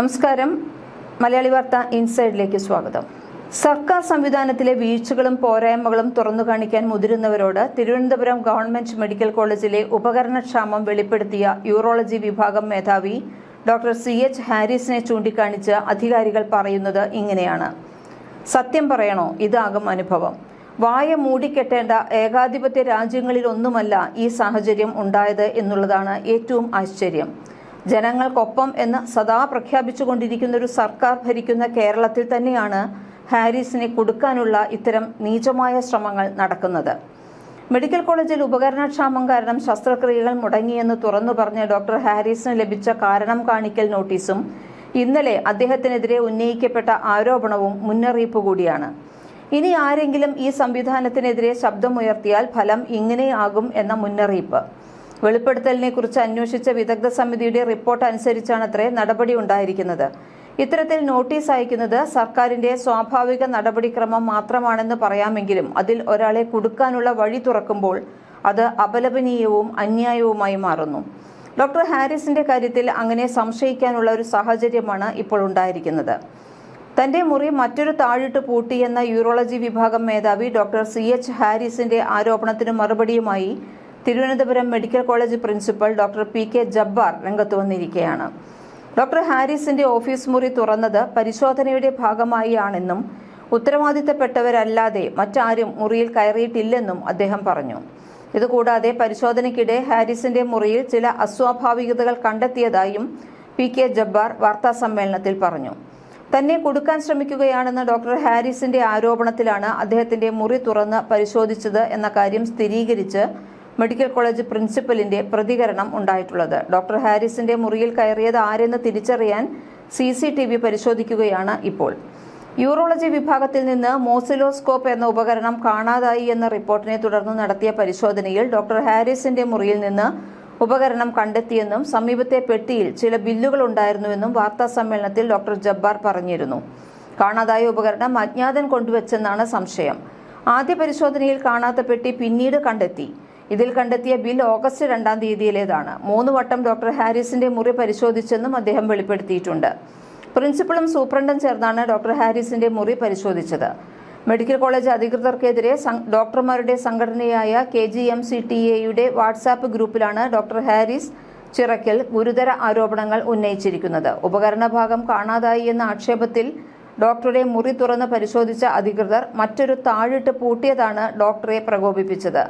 നമസ്കാരം. മലയാളി വാർത്ത ഇൻസൈഡിലേക്ക് സ്വാഗതം. സർക്കാർ സംവിധാനത്തിലെ വീഴ്ചകളും പോരായ്മകളും തുറന്നു കാണിക്കാൻ മുതിരുന്നവരോട് തിരുവനന്തപുരം ഗവൺമെന്റ് മെഡിക്കൽ കോളേജിലെ ഉപകരണക്ഷാമം വെളിപ്പെടുത്തിയ യൂറോളജി വിഭാഗം മേധാവി ഡോക്ടർ സി. എച്ച്. ഹാരിസിനെ ചൂണ്ടിക്കാണിച്ച് അധികാരികൾ പറയുന്നത് ഇങ്ങനെയാണ്. സത്യം പറയണോ? ഇതാകും അനുഭവം. വായ മൂടിക്കെട്ടേണ്ട ഏകാധിപത്യ രാജ്യങ്ങളിലൊന്നുമല്ല ഈ സാഹചര്യം ഉണ്ടായത് എന്നുള്ളതാണ് ഏറ്റവും ആശ്ചര്യം. ജനങ്ങൾക്കൊപ്പം എന്ന് സദാ പ്രഖ്യാപിച്ചുകൊണ്ടിരിക്കുന്ന ഒരു സർക്കാർ ഭരിക്കുന്ന കേരളത്തിൽ തന്നെയാണ് ഹാരിസിനെ കൊടുക്കാനുള്ള ഇത്തരം നീചമായ ശ്രമങ്ങൾ നടക്കുന്നത്. മെഡിക്കൽ കോളേജിൽ ഉപകരണക്ഷാമം കാരണം ശസ്ത്രക്രിയകൾ മുടങ്ങിയെന്ന് തുറന്നു പറഞ്ഞ ഡോക്ടർ ഹാരിസിന് ലഭിച്ച കാരണം കാണിക്കൽ നോട്ടീസും ഇന്നലെ അദ്ദേഹത്തിനെതിരെ ഉന്നയിക്കപ്പെട്ട ആരോപണവും മുന്നറിയിപ്പ് കൂടിയാണ്. ഇനി ആരെങ്കിലും ഈ സംവിധാനത്തിനെതിരെ ശബ്ദമുയർത്തിയാൽ ഫലം ഇങ്ങനെയാകും എന്ന മുന്നറിയിപ്പ്. വെളിപ്പെടുത്തലിനെ കുറിച്ച് അന്വേഷിച്ച വിദഗ്ധ സമിതിയുടെ റിപ്പോർട്ട് അനുസരിച്ചാണത്രേ നടപടി ഉണ്ടായിരിക്കുന്നത് ഇത്തരത്തിൽ നോട്ടീസ് അയക്കുന്നത് സർക്കാരിന്റെ സ്വാഭാവിക നടപടിക്രമം മാത്രമാണെന്ന് പറയാമെങ്കിലും അതിൽ ഒരാളെ കുടുക്കാനുള്ള വഴി തുറക്കുമ്പോൾ അത് അപലപനീയവും അന്യായവുമായി മാറുന്നു. ഡോക്ടർ ഹാരിസിന്റെ കാര്യത്തിൽ അങ്ങനെ സംശയിക്കാനുള്ള ഒരു സാഹചര്യമാണ് ഇപ്പോൾ ഉണ്ടായിരിക്കുന്നത്. തന്റെ മുറി മറ്റൊരു താഴിട്ട് പൂട്ടിയെന്ന യൂറോളജി വിഭാഗം മേധാവി ഡോക്ടർ സി എച്ച് ഹാരിസിന്റെ ആരോപണത്തിന് മറുപടിയുമായി Thiruvananthapuram medical college principal doctor P K Jabbar രംഗത്ത് വന്നിരിക്കുകയാണ്. ഡോക്ടർ ഹാരിസിന്റെ ഓഫീസ് മുറി തുറന്നത് പരിശോധനയുടെ ഭാഗമായി ആണെന്നും ഉത്തരവാദിത്തപ്പെട്ടവരല്ലാതെ മറ്റാരും മുറിയിൽ കയറിയിട്ടില്ലെന്നും അദ്ദേഹം പറഞ്ഞു. ഇതുകൂടാതെ പരിശോധനയ്ക്കിടെ ഹാരിസിന്റെ മുറിയിൽ ചില അസ്വാഭാവികതകൾ കണ്ടെത്തിയതായും പി കെ ജബ്ബാർ വാർത്താസമ്മേളനത്തിൽ പറഞ്ഞു. തന്നെ കൊടുക്കാൻ ശ്രമിക്കുകയാണെന്ന ഡോക്ടർ ഹാരിസിന്റെ ആരോപണത്തിലാണ് അദ്ദേഹത്തിന്റെ മുറി തുറന്ന് പരിശോധിച്ചത് എന്ന കാര്യം സ്ഥിരീകരിച്ച് മെഡിക്കൽ കോളേജ് പ്രിൻസിപ്പലിന്റെ പ്രതികരണം ഉണ്ടായിട്ടുള്ളത്. ഡോക്ടർ ഹാരിസിന്റെ മുറിയിൽ കയറിയത് ആരെന്ന് തിരിച്ചറിയാൻ സി സി ടി വി പരിശോധിക്കുകയാണ് ഇപ്പോൾ. യൂറോളജി വിഭാഗത്തിൽ നിന്ന് മോസിലോസ്കോപ്പ് എന്ന ഉപകരണം കാണാതായി എന്ന റിപ്പോർട്ടിനെ തുടർന്ന് നടത്തിയ പരിശോധനയിൽ ഡോക്ടർ ഹാരിസിന്റെ മുറിയിൽ നിന്ന് ഉപകരണം കണ്ടെത്തിയെന്നും സമീപത്തെ പെട്ടിയിൽ ചില ബില്ലുകൾ ഉണ്ടായിരുന്നുവെന്നും വാർത്താ സമ്മേളനത്തിൽ ഡോക്ടർ ജബ്ബാർ പറഞ്ഞിരുന്നു. കാണാതായ ഉപകരണം അജ്ഞാതൻ കൊണ്ടുവച്ചെന്നാണ് സംശയം. ആദ്യ പരിശോധനയിൽ കാണാത്ത പെട്ടി പിന്നീട് കണ്ടെത്തി. ഇതിൽ കണ്ടെത്തിയ ബിൽ ഓഗസ്റ്റ് രണ്ടാം തീയതിയിലേതാണ്. മൂന്ന് വട്ടം ഡോക്ടർ ഹാരിസിന്റെ മുറി പരിശോധിച്ചെന്നും അദ്ദേഹം വെളിപ്പെടുത്തിയിട്ടുണ്ട്. പ്രിൻസിപ്പളും സൂപ്രണ്ടും ചേർന്നാണ് ഡോക്ടർ ഹാരിസിന്റെ മുറി പരിശോധിച്ചത്. മെഡിക്കൽ കോളേജ് അധികൃതർക്കെതിരെ ഡോക്ടർമാരുടെ സംഘടനയായ K G M C T എയുടെ വാട്സാപ്പ് ഗ്രൂപ്പിലാണ് ഡോക്ടർ ഹാരിസ് ചിറക്കൽ ഗുരുതര ആരോപണങ്ങൾ ഉന്നയിച്ചിരിക്കുന്നത്. ഉപകരണ ഭാഗം കാണാതായി എന്ന ആക്ഷേപത്തിൽ ഡോക്ടറുടെ മുറി തുറന്ന് പരിശോധിച്ച അധികൃതർ മറ്റൊരു താഴിട്ട് പൂട്ടിയതാണ് ഡോക്ടറെ പ്രകോപിപ്പിച്ചത്.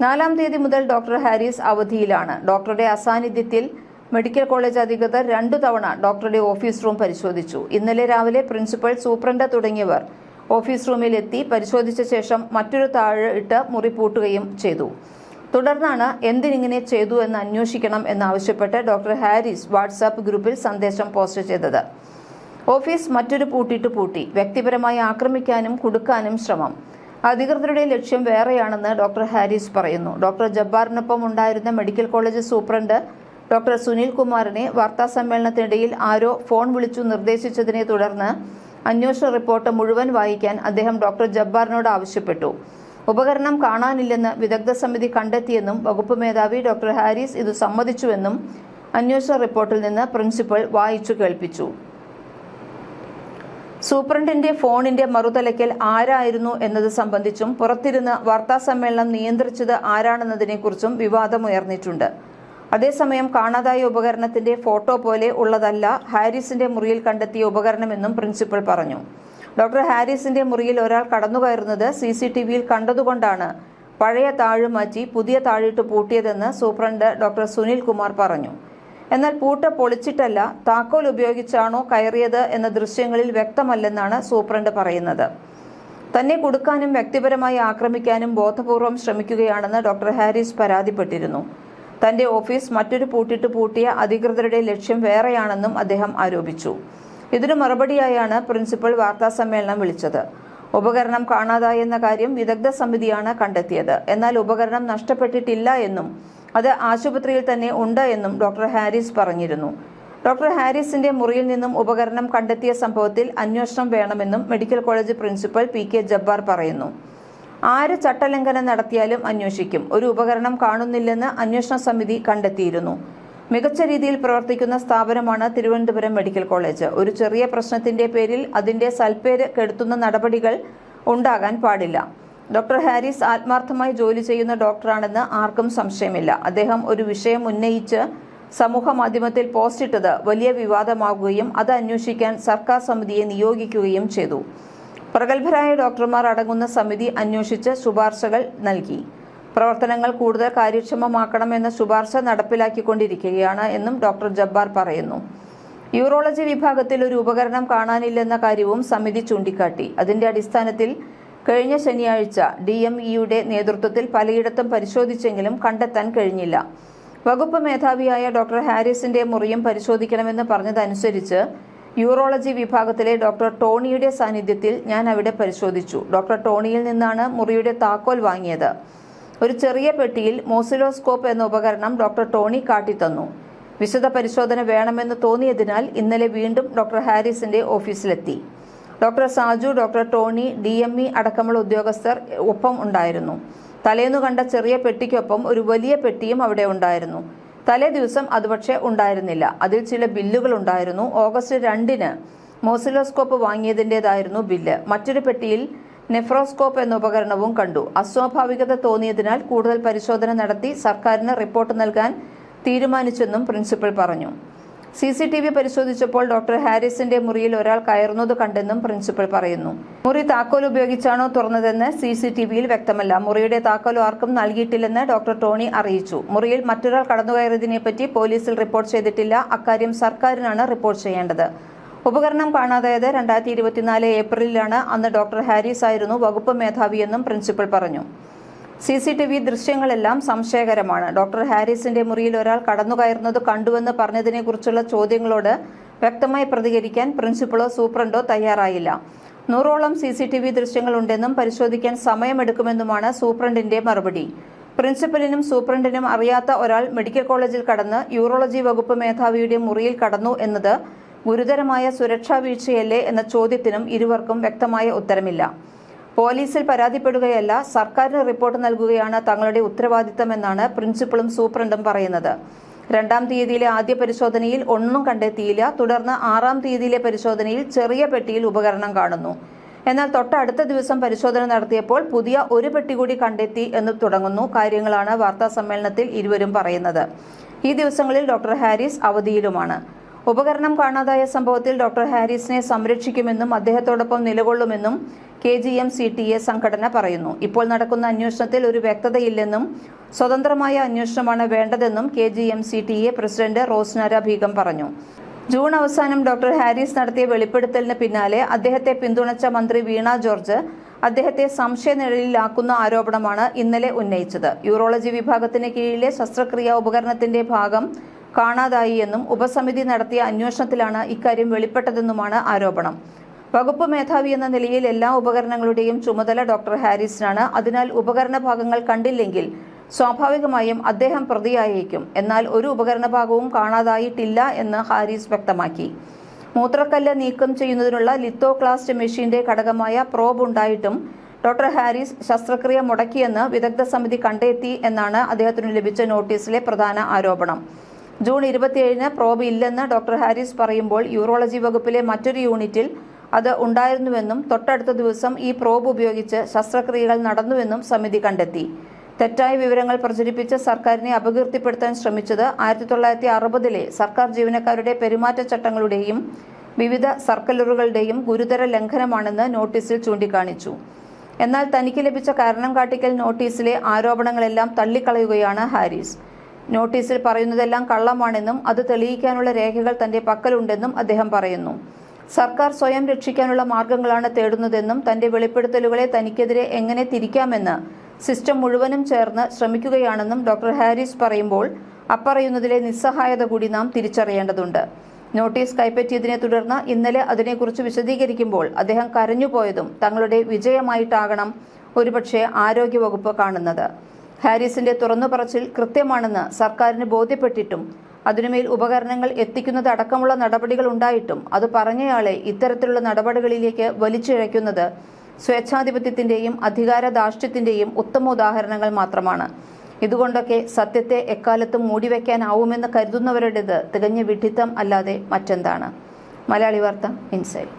നാലാം തീയതി മുതൽ ഡോക്ടർ ഹാരിസ് അവധിയിലാണ്. ഡോക്ടറുടെ അസാന്നിധ്യത്തിൽ മെഡിക്കൽ കോളേജ് അധികൃതർ രണ്ടു തവണ ഡോക്ടറുടെ ഓഫീസ് റൂം പരിശോധിച്ചു. ഇന്നലെ രാവിലെ പ്രിൻസിപ്പൽ സൂപ്രണ്ട് തുടങ്ങിയവർ ഓഫീസ് റൂമിൽ എത്തി പരിശോധിച്ച ശേഷം മറ്റൊരു താഴെ ഇട്ട് മുറി പൂട്ടുകയും ചെയ്തു. തുടർന്നാണ് എന്തിനിങ്ങനെ ചെയ്തു എന്ന് അന്വേഷിക്കണം എന്നാവശ്യപ്പെട്ട് ഡോക്ടർ ഹാരിസ് വാട്സാപ്പ് ഗ്രൂപ്പിൽ സന്ദേശം പോസ്റ്റ് ചെയ്തത്. ഓഫീസ് മറ്റൊരു പൂട്ടിട്ട് പൂട്ടി. വ്യക്തിപരമായി ആക്രമിക്കാനും കുടുക്കാനും ശ്രമം. അധികൃതരുടെ ലക്ഷ്യം വേറെയാണെന്ന് ഡോക്ടർ ഹാരിസ് പറയുന്നു. ഡോക്ടർ ജബ്ബാറിനൊപ്പം ഉണ്ടായിരുന്ന medical college superintendent doctor Sunil കുമാറിനെ വാർത്താ സമ്മേളനത്തിനിടയിൽ ആരോ ഫോൺ വിളിച്ചു നിർദ്ദേശിച്ചതിനെ തുടർന്ന് അന്വേഷണ റിപ്പോർട്ട് മുഴുവൻ വായിക്കാൻ അദ്ദേഹം ഡോക്ടർ ജബ്ബാറിനോട് ആവശ്യപ്പെട്ടു. ഉപകരണം കാണാനില്ലെന്ന് വിദഗ്ധ സമിതി കണ്ടെത്തിയെന്നും വകുപ്പ് മേധാവി ഡോക്ടർ ഹാരിസ് ഇത് സമ്മതിച്ചുവെന്നും അന്വേഷണ റിപ്പോർട്ടിൽ നിന്ന് പ്രിൻസിപ്പൽ വായിച്ചു കേൾപ്പിച്ചു. സൂപ്രണ്ടിന്റെ ഫോണിന്റെ മറുതലയ്ക്കൽ ആരായിരുന്നു എന്നത് സംബന്ധിച്ചും പുറത്തിരുന്ന് വാർത്താസമ്മേളനം നിയന്ത്രിച്ചത് ആരാണെന്നതിനെക്കുറിച്ചും വിവാദമുയർന്നിട്ടുണ്ട്. അതേസമയം കാണാതായ ഉപകരണത്തിന്റെ ഫോട്ടോ പോലെ ഉള്ളതല്ല ഹാരിസിന്റെ മുറിയിൽ കണ്ടെത്തിയ ഉപകരണമെന്നും പ്രിൻസിപ്പൽ പറഞ്ഞു. ഡോക്ടർ ഹാരിസിന്റെ മുറിയിൽ ഒരാൾ കടന്നുകയറുന്നത് സി സി ടി വിയിൽ കണ്ടതുകൊണ്ടാണ് പഴയ താഴ് മാറ്റി പുതിയ താഴിട്ട് പൂട്ടിയതെന്ന് സൂപ്രണ്ട് ഡോക്ടർ സുനിൽ കുമാർ പറഞ്ഞു. എന്നാൽ പൂട്ട പൊളിച്ചിട്ടല്ല താക്കോൽ ഉപയോഗിച്ചാണോ കയറിയത് എന്ന ദൃശ്യങ്ങളിൽ വ്യക്തമല്ലെന്നാണ് സൂപ്രണ്ട് പറയുന്നത്. തന്നെ കൊടുക്കാനും വ്യക്തിപരമായി ആക്രമിക്കാനും ബോധപൂർവം ശ്രമിക്കുകയാണെന്ന് ഡോക്ടർ ഹാരിസ് പരാതിപ്പെട്ടിരുന്നു. തന്റെ ഓഫീസ് മറ്റൊരു പൂട്ടിട്ട് പൂട്ടിയ അധികൃതരുടെ ലക്ഷ്യം വേറെയാണെന്നും അദ്ദേഹം ആരോപിച്ചു. ഇതിനു മറുപടിയായാണ് പ്രിൻസിപ്പൽ വാർത്താസമ്മേളനം വിളിച്ചത്. ഉപകരണം കാണാതായെന്ന കാര്യം വിദഗ്ധ സമിതിയാണ് കണ്ടെത്തിയത്. എന്നാൽ ഉപകരണം നഷ്ടപ്പെട്ടിട്ടില്ല എന്നും അത് ആശുപത്രിയിൽ തന്നെ ഉണ്ട് എന്നും ഡോക്ടർ ഹാരിസ് പറഞ്ഞിരുന്നു. ഡോക്ടർ ഹാരിസിന്റെ മുറിയിൽ നിന്നും ഉപകരണം കണ്ടെത്തിയ സംഭവത്തിൽ അന്വേഷണം വേണമെന്നും medical college principal P K Jabbar പറയുന്നു. ആര് ചട്ടലംഘനം നടത്തിയാലും അന്വേഷിക്കും. ഒരു ഉപകരണം കാണുന്നില്ലെന്ന് അന്വേഷണ സമിതി കണ്ടെത്തിയിരുന്നു. മികച്ച രീതിയിൽ പ്രവർത്തിക്കുന്ന സ്ഥാപനമാണ് തിരുവനന്തപുരം മെഡിക്കൽ കോളേജ്. ഒരു ചെറിയ പ്രശ്നത്തിന്റെ പേരിൽ അതിന്റെ സൽപ്പേര് കെടുത്തുന്ന നടപടികൾ ഉണ്ടാകാൻ പാടില്ല. ഡോക്ടർ ഹാരിസ് ആത്മാർത്ഥമായി ജോലി ചെയ്യുന്ന ഡോക്ടറാണെന്ന് ആർക്കും സംശയമില്ല. അദ്ദേഹം ഒരു വിഷയം ഉന്നയിച്ച് സമൂഹ മാധ്യമത്തിൽ പോസ്റ്റിട്ടത് വലിയ വിവാദമാകുകയും അത് അന്വേഷിക്കാൻ സർക്കാർ സമിതിയെ നിയോഗിക്കുകയും ചെയ്തു. പ്രഗത്ഭരായ ഡോക്ടർമാർ അടങ്ങുന്ന സമിതി അന്വേഷിച്ച് ശുപാർശകൾ നൽകി. പ്രവർത്തനങ്ങൾ കൂടുതൽ കാര്യക്ഷമമാക്കണമെന്ന ശുപാർശ നടപ്പിലാക്കിക്കൊണ്ടിരിക്കുകയാണ് എന്നും ഡോക്ടർ ജബ്ബാർ പറയുന്നു. യൂറോളജി വിഭാഗത്തിൽ ഒരു ഉപകരണം കാണാനില്ലെന്ന കാര്യവും സമിതി ചൂണ്ടിക്കാട്ടി. അതിന്റെ അടിസ്ഥാനത്തിൽ കഴിഞ്ഞ ശനിയാഴ്ച ഡി എം ഇയുടെ നേതൃത്വത്തിൽ പലയിടത്തും പരിശോധിച്ചെങ്കിലും കണ്ടെത്താൻ കഴിഞ്ഞില്ല. വകുപ്പ് മേധാവിയായ ഡോക്ടർ ഹാരിസിന്റെ മുറിയും പരിശോധിക്കണമെന്ന് പറഞ്ഞതനുസരിച്ച് യൂറോളജി വിഭാഗത്തിലെ ഡോക്ടർ ടോണിയുടെ സാന്നിധ്യത്തിൽ ഞാൻ അവിടെ പരിശോധിച്ചു. ഡോക്ടർ ടോണിയിൽ നിന്നാണ് മുറിയുടെ താക്കോൽ വാങ്ങിയത്. ഒരു ചെറിയ പെട്ടിയിൽ മോസിലോസ്കോപ്പ് എന്ന ഉപകരണം ഡോക്ടർ ടോണി കാട്ടിത്തന്നു. വിശദ പരിശോധന വേണമെന്ന് തോന്നിയതിനാൽ ഇന്നലെ വീണ്ടും ഡോക്ടർ ഹാരിസിന്റെ ഓഫീസിലെത്തി. Doctor Saju doctor Tony D M E അടക്കമുള്ള ഉദ്യോഗസ്ഥർ ഒപ്പം ഉണ്ടായിരുന്നു. തലേന്ന് കണ്ട ചെറിയ പെട്ടിക്കൊപ്പം ഒരു വലിയ പെട്ടിയും അവിടെ ഉണ്ടായിരുന്നു. തലേ ദിവസം അത് പക്ഷേ ഉണ്ടായിരുന്നില്ല. അതിൽ ചില ബില്ലുകൾ ഉണ്ടായിരുന്നു. ഓഗസ്റ്റ് രണ്ടിന് മോസിലോസ്കോപ്പ് വാങ്ങിയതിന്റെതായിരുന്നു ബില്ല്. മറ്റൊരു പെട്ടിയിൽ നെഫ്രോസ്കോപ്പ് എന്ന ഉപകരണവും കണ്ടു. അസ്വാഭാവികത തോന്നിയതിനാൽ കൂടുതൽ പരിശോധന നടത്തി സർക്കാരിന് റിപ്പോർട്ട് നൽകാൻ തീരുമാനിച്ചെന്നും പ്രിൻസിപ്പൽ പറഞ്ഞു. സി സി ടി വി പരിശോധിച്ചപ്പോൾ ഡോക്ടർ ഹാരിസിന്റെ മുറിയിൽ ഒരാൾ കയറുന്നത് കണ്ടെന്നും പ്രിൻസിപ്പൽ പറയുന്നു. മുറി താക്കോൽ ഉപയോഗിച്ചാണോ തുറന്നതെന്ന് സി സി ടി വിയിൽ വ്യക്തമല്ല. മുറിയുടെ താക്കോൽ ആർക്കും നൽകിയിട്ടില്ലെന്ന് ഡോക്ടർ ടോണി അറിയിച്ചു. മുറിയിൽ മറ്റൊരാൾ കടന്നുകയറിയതിനെപ്പറ്റി പോലീസിൽ റിപ്പോർട്ട് ചെയ്തിട്ടില്ല. അക്കാര്യം സർക്കാരിനാണ് റിപ്പോർട്ട് ചെയ്യേണ്ടത്. ഉപകരണം കാണാതായത് രണ്ടായിരത്തി ഇരുപത്തിനാല് ഏപ്രിലിലാണ്. അന്ന് ഡോക്ടർ ഹാരിസ് ആയിരുന്നു വകുപ്പ് മേധാവിയെന്നും പ്രിൻസിപ്പൽ പറഞ്ഞു. സി സി ടി വി ദൃശ്യങ്ങളെല്ലാം സംശയകരമാണ്. ഡോക്ടർ ഹാരിസിന്റെ മുറിയിൽ ഒരാൾ കടന്നുകയറുന്നത് കണ്ടുവെന്ന് പറഞ്ഞതിനെക്കുറിച്ചുള്ള ചോദ്യങ്ങളോട് വ്യക്തമായി പ്രതികരിക്കാൻ പ്രിൻസിപ്പളോ സൂപ്രണ്ടോ തയ്യാറായില്ല. നൂറോളം സി സി ടി വി ദൃശ്യങ്ങളുണ്ടെന്നും പരിശോധിക്കാൻ സമയമെടുക്കുമെന്നുമാണ് സൂപ്രണ്ടിന്റെ മറുപടി. പ്രിൻസിപ്പലിനും സൂപ്രണ്ടിനും അറിയാത്ത ഒരാൾ മെഡിക്കൽ കോളേജിൽ കടന്ന് യൂറോളജി വകുപ്പ് മേധാവിയുടെ മുറിയിൽ കടന്നു എന്നത് ഗുരുതരമായ സുരക്ഷാ വീഴ്ചയല്ലേ എന്ന ചോദ്യത്തിനും ഇരുവർക്കും വ്യക്തമായ ഉത്തരമില്ല. പോലീസിൽ പരാതിപ്പെടുകയല്ല സർക്കാരിന് റിപ്പോർട്ട് നൽകുകയാണ് തങ്ങളുടെ ഉത്തരവാദിത്തമെന്നാണ് പ്രിൻസിപ്പളും സൂപ്രണ്ടും പറയുന്നത്. രണ്ടാം തീയതിയിലെ ആദ്യ പരിശോധനയിൽ ഒന്നും കണ്ടെത്തിയില്ല. തുടർന്ന് ആറാം തീയതിയിലെ പരിശോധനയിൽ ചെറിയ പെട്ടിയിൽ ഉപകരണം കാണുന്നു. എന്നാൽ തൊട്ടടുത്ത ദിവസം പരിശോധന നടത്തിയപ്പോൾ പുതിയ ഒരു പെട്ടി കൂടി കണ്ടെത്തി എന്ന് തുടങ്ങുന്നു. കാര്യങ്ങളാണ് വാർത്താ സമ്മേളനത്തിൽ ഇരുവരും പറയുന്നത്. ഈ ദിവസങ്ങളിൽ ഡോക്ടർ ഹാരിസ് അവധിയിലുമാണ്. ഉപകരണം കാണാതായ സംഭവത്തിൽ ഡോക്ടർ ഹാരിസിനെ സംരക്ഷിക്കുമെന്നും അദ്ദേഹത്തോടൊപ്പം നിലകൊള്ളുമെന്നും K G M C T A സംഘടന പറയുന്നു. ഇപ്പോൾ നടക്കുന്ന അന്വേഷണത്തിൽ ഒരു വ്യക്തതയില്ലെന്നും സ്വതന്ത്രമായ അന്വേഷണമാണ് വേണ്ടതെന്നും K G M C T A president Rosnara Begum പറഞ്ഞു. ജൂൺ അവസാനം ഡോക്ടർ ഹാരിസ് നടത്തിയ വെളിപ്പെടുത്തലിന് പിന്നാലെ അദ്ദേഹത്തെ പിന്തുണച്ച മന്ത്രി വീണ ജോർജ് അദ്ദേഹത്തെ സംശയനിഴലിലാക്കുന്ന ആരോപണമാണ് ഇന്നലെ ഉന്നയിച്ചത്. യൂറോളജി വിഭാഗത്തിന് കീഴിലെ ശസ്ത്രക്രിയാ ഉപകരണത്തിന്റെ ഭാഗം കാണാതായി എന്നും ഉപസമിതി നടത്തിയ അന്വേഷണത്തിലാണ് ഇക്കാര്യം വെളിപ്പെട്ടതെന്നുമാണ് ആരോപണം. വകുപ്പ് മേധാവി എന്ന നിലയിൽ എല്ലാ ഉപകരണങ്ങളുടെയും ചുമതല ഡോക്ടർ ഹാരിസിനാണ്. അതിനാൽ ഉപകരണ ഭാഗങ്ങൾ കണ്ടില്ലെങ്കിൽ സ്വാഭാവികമായും അദ്ദേഹം പ്രതിയായേക്കും. എന്നാൽ ഒരു ഉപകരണ ഭാഗവും കാണാതായിട്ടില്ല എന്ന് ഹാരിസ് വ്യക്തമാക്കി. മൂത്രക്കല്ല് നീക്കം ചെയ്യുന്നതിനുള്ള ലിത്തോക്ലാസ്റ്റ് മെഷീന്റെ ഘടകമായ പ്രോബ് ഉണ്ടായിട്ടും ഡോക്ടർ ഹാരിസ് ശസ്ത്രക്രിയ മുടക്കിയെന്ന് വിദഗ്ധ സമിതി കണ്ടെത്തി എന്നാണ് അദ്ദേഹത്തിന് ലഭിച്ച നോട്ടീസിലെ പ്രധാന ആരോപണം. ജൂൺ ഇരുപത്തിയേഴിന് പ്രോബ് ഇല്ലെന്ന് ഡോക്ടർ ഹാരിസ് പറയുമ്പോൾ യൂറോളജി വകുപ്പിലെ മറ്റൊരു യൂണിറ്റിൽ അത് ഉണ്ടായിരുന്നുവെന്നും തൊട്ടടുത്ത ദിവസം ഈ പ്രോബ് ഉപയോഗിച്ച് ശസ്ത്രക്രിയകൾ നടന്നുവെന്നും സമിതി കണ്ടെത്തി. തെറ്റായ വിവരങ്ങൾ പ്രചരിപ്പിച്ച് സർക്കാരിനെ അപകീർത്തിപ്പെടുത്താൻ ശ്രമിച്ചത് ആയിരത്തി തൊള്ളായിരത്തി അറുപതിലെ സർക്കാർ ജീവനക്കാരുടെ പെരുമാറ്റച്ചട്ടങ്ങളുടെയും വിവിധ സർക്കുലറുകളുടെയും ഗുരുതര ലംഘനമാണെന്ന് നോട്ടീസിൽ ചൂണ്ടിക്കാണിച്ചു. എന്നാൽ തനിക്ക് ലഭിച്ച കാരണം കാട്ടിക്കൽ നോട്ടീസിലെ ആരോപണങ്ങളെല്ലാം തള്ളിക്കളയുകയാണ് ഹാരിസ്. നോട്ടീസിൽ പറയുന്നതെല്ലാം കള്ളമാണെന്നും അത് തെളിയിക്കാനുള്ള രേഖകൾ തന്റെ പക്കലുണ്ടെന്നും അദ്ദേഹം പറയുന്നു. സർക്കാർ സ്വയം രക്ഷിക്കാനുള്ള മാർഗങ്ങളാണ് തേടുന്നതെന്നും തന്റെ വെളിപ്പെടുത്തലുകളെ തനിക്കെതിരെ എങ്ങനെ തിരിക്കാമെന്ന് സിസ്റ്റം മുഴുവനും ചേർന്ന് ശ്രമിക്കുകയാണെന്നും ഡോക്ടർ ഹാരിസ് പറയുമ്പോൾ അപ്പറയുന്നതിലെ നിസ്സഹായത കൂടി നാം തിരിച്ചറിയേണ്ടതുണ്ട്. നോട്ടീസ് കൈപ്പറ്റിയതിനെ തുടർന്ന് ഇന്നലെ അതിനെക്കുറിച്ച് വിശദീകരിക്കുമ്പോൾ അദ്ദേഹം കരഞ്ഞുപോയതും തങ്ങളുടെ വിജയമായിട്ടാകണം ഒരുപക്ഷെ ആരോഗ്യവകുപ്പ് കാണുന്നത്. ഹാരിസിന്റെ തുറന്നു പറച്ചിൽ കൃത്യമാണെന്ന് സർക്കാരിന് ബോധ്യപ്പെട്ടിട്ടും അതിനുമേൽ ഉപകരണങ്ങൾ എത്തിക്കുന്നത് അടക്കമുള്ള നടപടികൾ ഉണ്ടായിട്ടും അത് പറഞ്ഞയാളെ ഇത്തരത്തിലുള്ള നടപടികളിലേക്ക് വലിച്ചിഴയ്ക്കുന്നത് സ്വേച്ഛാധിപത്യത്തിന്റെയും അധികാര ധാർഷ്ട്യത്തിന്റെയും ഉത്തമ ഉദാഹരണങ്ങൾ മാത്രമാണ്. ഇതുകൊണ്ടൊക്കെ സത്യത്തെ എക്കാലത്തും മൂടിവെക്കാനാവുമെന്ന് കരുതുന്നവരുടേത് തികഞ്ഞ വിഡിത്തം അല്ലാതെ മറ്റെന്താണ്? മലയാളി വാർത്ത ഇൻസൈഡ്